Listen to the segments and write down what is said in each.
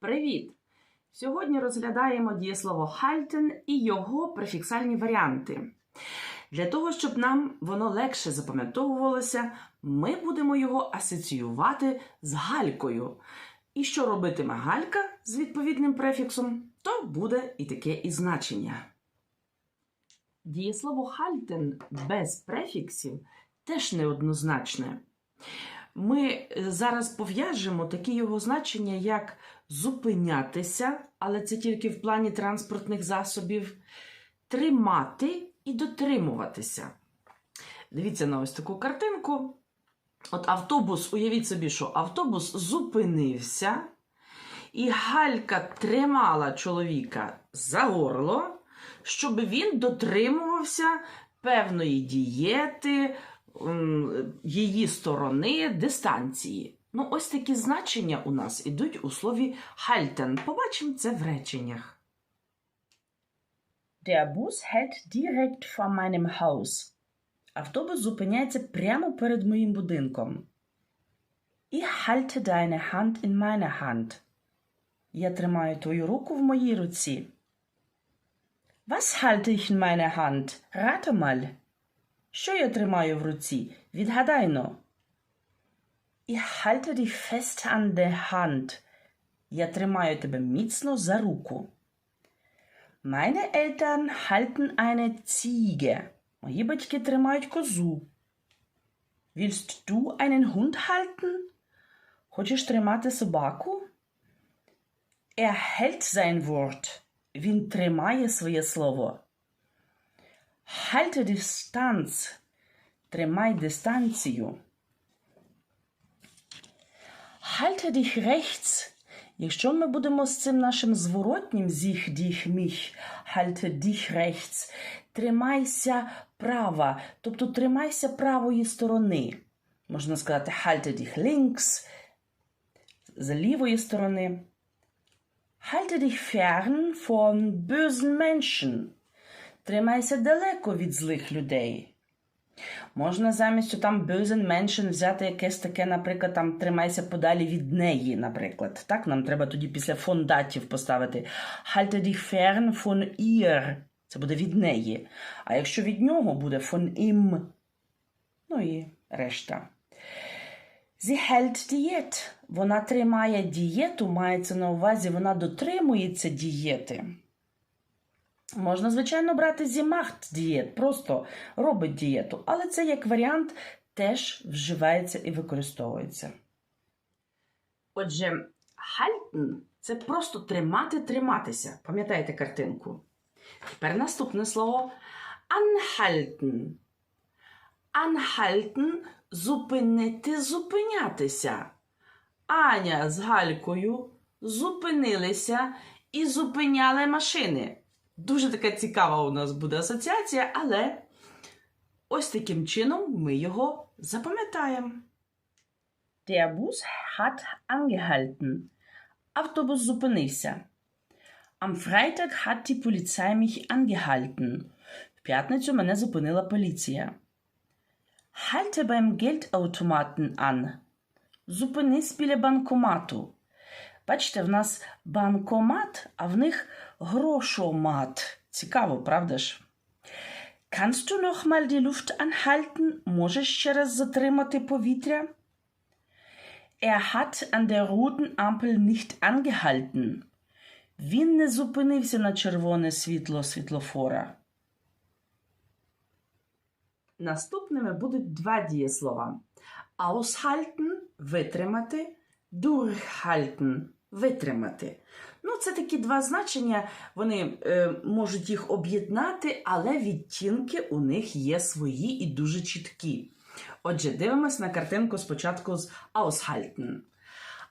Привіт! Сьогодні розглядаємо дієслово halten і його префіксальні варіанти. Для того, щоб нам воно легше запам'ятовувалося, ми будемо його асоціювати з галькою. І що робитиме галька з відповідним префіксом, то буде і таке і значення. Дієслово halten без префіксів теж неоднозначне. Ми е, зараз пов'яжемо такі його значення, як зупинятися, але це тільки в плані транспортних засобів, тримати і дотримуватися. Дивіться на ось таку картинку. От автобус, уявіть собі, що автобус зупинився, і Галька тримала чоловіка за горло, щоб він дотримувався певної дієти, її сторони, дистанції. Ну, ось такі значення у нас ідуть у слові halten. Побачимо це в реченнях. Der Bus hält direkt vor meinem Haus. Автобус зупиняється прямо перед моїм будинком. Ich halte deine Hand in meiner Hand. Я тримаю твою руку в моїй руці. Was halte ich in meiner Hand? Rate mal. Що я тримаю в руці? Відгадайно. Ich halte dich fest an der Hand. Я тримаю тебе міцно за руку. Meine Eltern halten eine Ziege. Мої батьки тримають козу. Willst du einen Hund halten? Хочеш тримати собаку? Er hält sein Wort. Він тримає своє слово. Halte Distanz. Тримай дистанцію. Halte dich rechts. Якщо ми будемо з цим нашим зворотнім зіх, діх, міх, halte dich rechts, тримайся права, тобто тримайся правої сторони. Можна сказати halte dich links, з лівої сторони. Halte dich fern von bösen Menschen. Тримайся далеко від злих людей. Можна замість там bösen Menschen взяти якесь таке, наприклад, там тримайся подалі від неї, наприклад. Так, нам треба тоді після фондатів поставити halte dich fern von ihr. Це буде від неї. А якщо від нього буде von ihm. Ну і решта. Sie hält Diät. Вона тримає дієту, мається на увазі, вона дотримується дієти. Можна, звичайно, брати macht дієт, просто робить дієту, але це як варіант теж вживається і використовується. Отже, halten – це просто тримати, триматися. Пам'ятаєте картинку? Тепер наступне слово anhalten. Anhalten – зупинити, зупинятися. Аня з Галькою зупинилися і зупиняли машини. Дуже така цікава у нас буде асоціація, але ось таким чином ми його запам'ятаємо. Der Bus hat angehalten. Автобус зупинився. Am Freitag hat die Polizei mich angehalten. В п'ятницю мене зупинила поліція. Halte beim Geldautomaten an. Зупинись біля банкомату. Бачите, в нас банкомат, а в них грошомат. Цікаво, правда ж? Kannst du noch mal Luft anhalten? Можеш ще раз затримати повітря? Er hat an der roten Ampel nicht angehalten. Він не зупинився на червоне світло світлофора. Наступними будуть два дієслова. Aushalten – витримати, durchhalten – витримати. Ну, це такі два значення, вони е, можуть їх об'єднати, але відтінки у них є свої і дуже чіткі. Отже, дивимось на картинку спочатку з aushalten.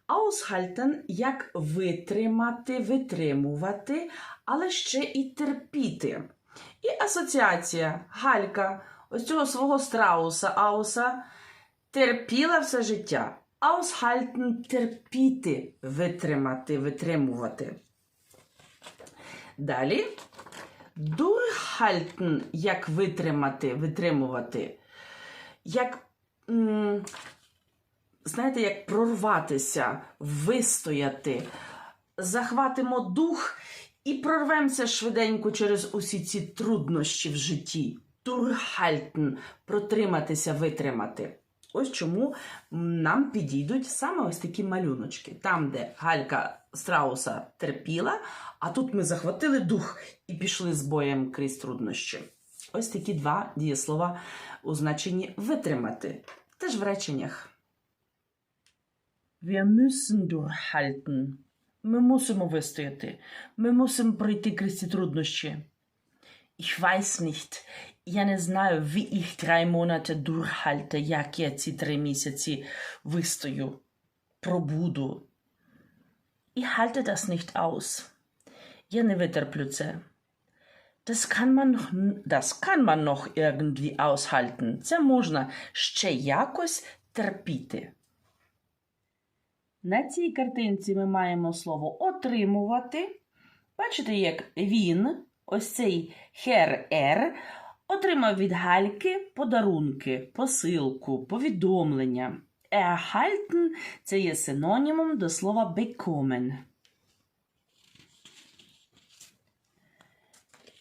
Aushalten – як витримати, витримувати, але ще і терпіти. І асоціація Галька ось цього свого страуса Ауса терпіла все життя. Aushalten – терпіти, витримати, витримувати. Далі durchhalten – як витримати, витримувати. Як, знаєте, як прорватися, вистояти, захватимо дух і прорвемося швиденько через усі ці труднощі в житті. Durchhalten – протриматися, витримати. Ось чому нам підійдуть саме ось такі малюночки. Там, де Галька страуса терпіла, а тут ми захватили дух і пішли з боєм крізь труднощі. Ось такі два дієслова у значенні витримати. Теж в реченнях. Wir müssen durchhalten. Ми мусимо вистояти. Ми мусимо пройти крізь ці труднощі. Ich weiß nicht. Я не знаю, wie ich drei Monate durchhalte, як я ці три місяці вистою, пробуду. Ich halte das nicht aus. Я не витерплю це. Das kann man, noch- das kann man noch irgendwie aushalten. Це можна ще якось терпіти. На цій картинці ми маємо слово отримувати. Бачите, як він, ось цей хер Р, отримав від Гальки подарунки, посилку, повідомлення. Erhalten – це є синонімом до слова bekommen.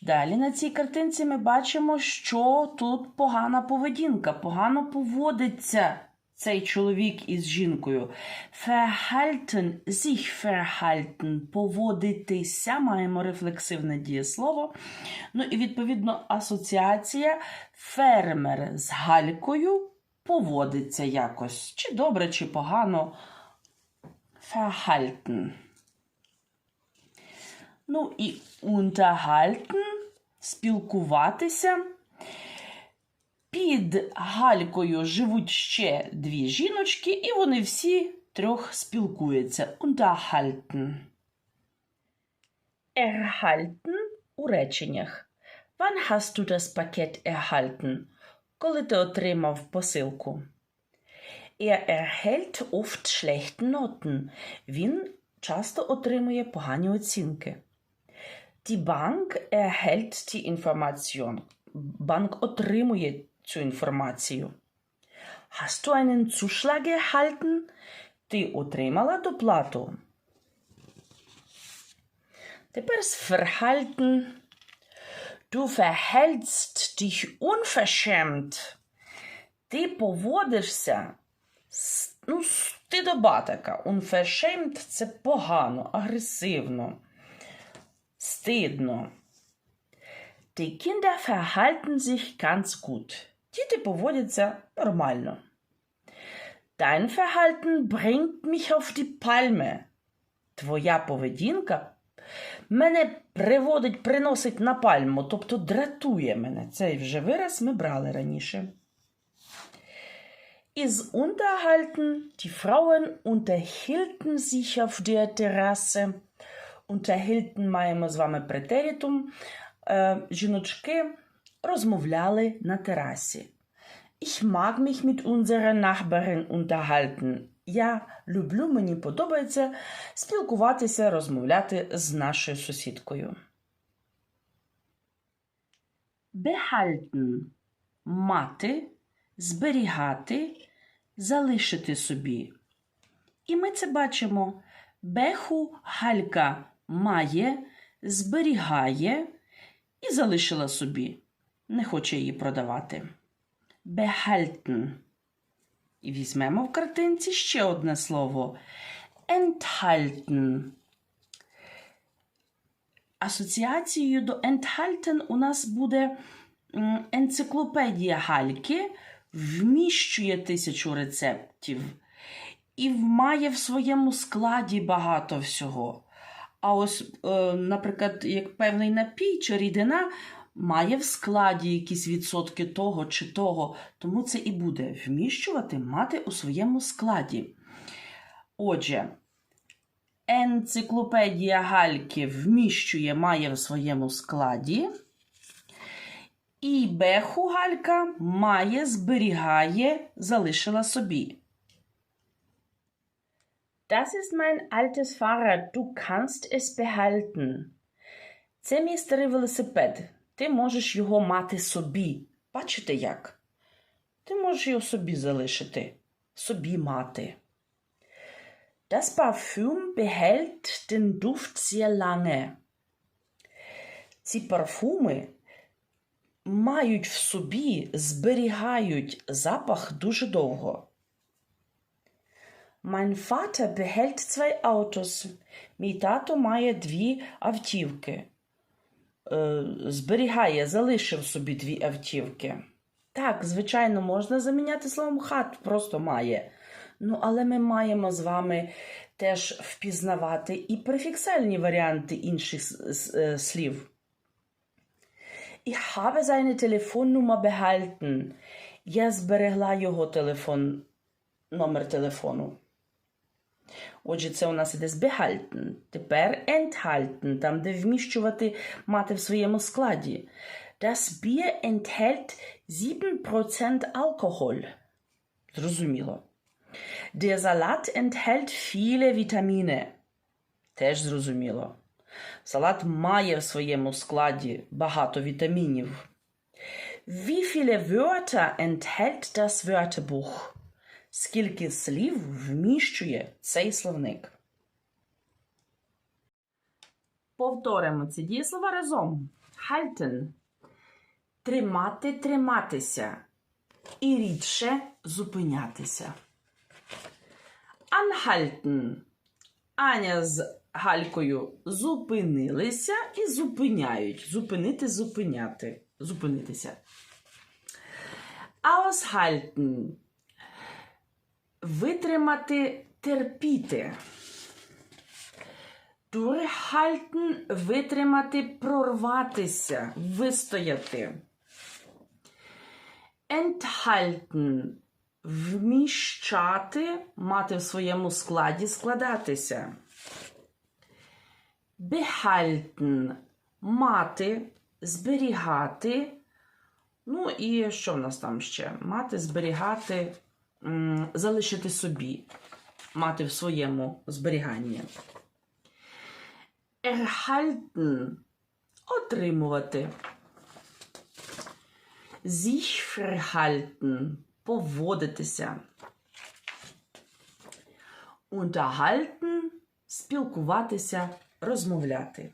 Далі на цій картинці ми бачимо, що тут погана поведінка, погано поводиться цей чоловік із жінкою. Verhalten, sich verhalten, поводитися, маємо рефлексивне дієслово. Ну і відповідно асоціація фермер з галькою поводиться якось, чи добре, чи погано. Verhalten. Ну і unterhalten – спілкуватися. Під галькою живуть ще дві жіночки, і вони всі трьох спілкуються. Unterhalten. Erhalten у реченнях. Wann hast du das Paket erhalten? Коли ти отримав посилку? Er erhält oft schlechte Noten. Він часто отримує погані оцінки. Die Bank erhält die Information. Банк отримує цю інформацію. Hast du einen Zuschlag erhalten? Ти отримала доплату. Тепер з verhalten. Du verhältst dich unverschämt. Ти поводишся с- ну, стидоба така. Unverschämt – це погано, агресивно, стидно. Die Kinder verhalten sich ganz gut. Діти поводяться нормально. Dein Verhalten bringt mich auf die Palme. Твоя поведінка мене приводить, приносить на пальму, тобто дратує мене. Цей вже вираз ми брали раніше. Is unterhalten, die Frauen unterhielten sich auf der Terrasse. Unterhielten маємо з вами претерітум. Жіночки розмовляли на терасі. Ich mag mich mit unserer Nachbarin unterhalten. Я люблю, мені подобається спілкуватися, розмовляти з нашою сусідкою. Behalten – мати, зберігати, залишити собі. І ми це бачимо. Беху Галька має, зберігає і залишила собі. Не хоче її продавати. Behalten. І візьмемо в картинці ще одне слово. Enthalten. Асоціацією до enthalten у нас буде енциклопедія Гальки, вміщує тисячу рецептів і має в своєму складі багато всього. А ось, е, наприклад, як певний напій чи рідина має в складі якісь відсотки того чи того, тому це і буде вміщувати, мати у своєму складі. Отже, енциклопедія Гальки вміщує, має в своєму складі. І Беху Галька має, зберігає, залишила собі. Das ist mein altes Fahrrad. Du kannst es behalten. Це мій старий велосипед. Ти можеш його мати собі. Бачите як? Ти можеш його собі залишити, собі мати. Das Parfüm behält den Duft sehr lange. Ці парфуми мають в собі, зберігають запах дуже довго. Mein Vater behält zwei Autos. Мій тато має дві автівки. Е, зберігає, залишив собі дві автівки. Так, звичайно, можна заміняти словом хат, просто має. Ну, але ми маємо з вами теж впізнавати і префіксальні варіанти інших е, слів. Ich habe seine Telefonnummer behalten. Я зберегла його телефон, номер телефону. Отже, це у нас іде з behalten. Тепер enthalten, там, де вміщувати мати в своєму складі. Das Bier enthält 7% Alkohol. Зрозуміло. Der Salat enthält viele Vitamine. Теж зрозуміло. Салат має в своєму складі багато вітамінів. Wie viele Wörter enthält das Wörterbuch? Скільки слів вміщує цей словник? Повторимо ці дієслова разом. Halten – тримати, триматися. І рідше зупинятися. Anhalten – Аня з Галькою зупинилися і зупиняють. Зупинити, зупиняти. Зупинитися. Aushalten – витримати, терпіти. Durchhalten – витримати, прорватися, вистояти. Enthalten – вміщати, мати в своєму складі, складатися. Behalten – мати, зберігати. Ну і що в нас там ще? Мати, зберігати, залишити собі, мати в своєму зберіганні. Erhalten – отримувати. Sich поводитися. Unterhalten – спілкуватися, розмовляти.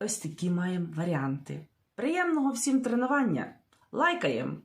Ось такі маємо варіанти. Приємного всім тренування! Лайкаємо!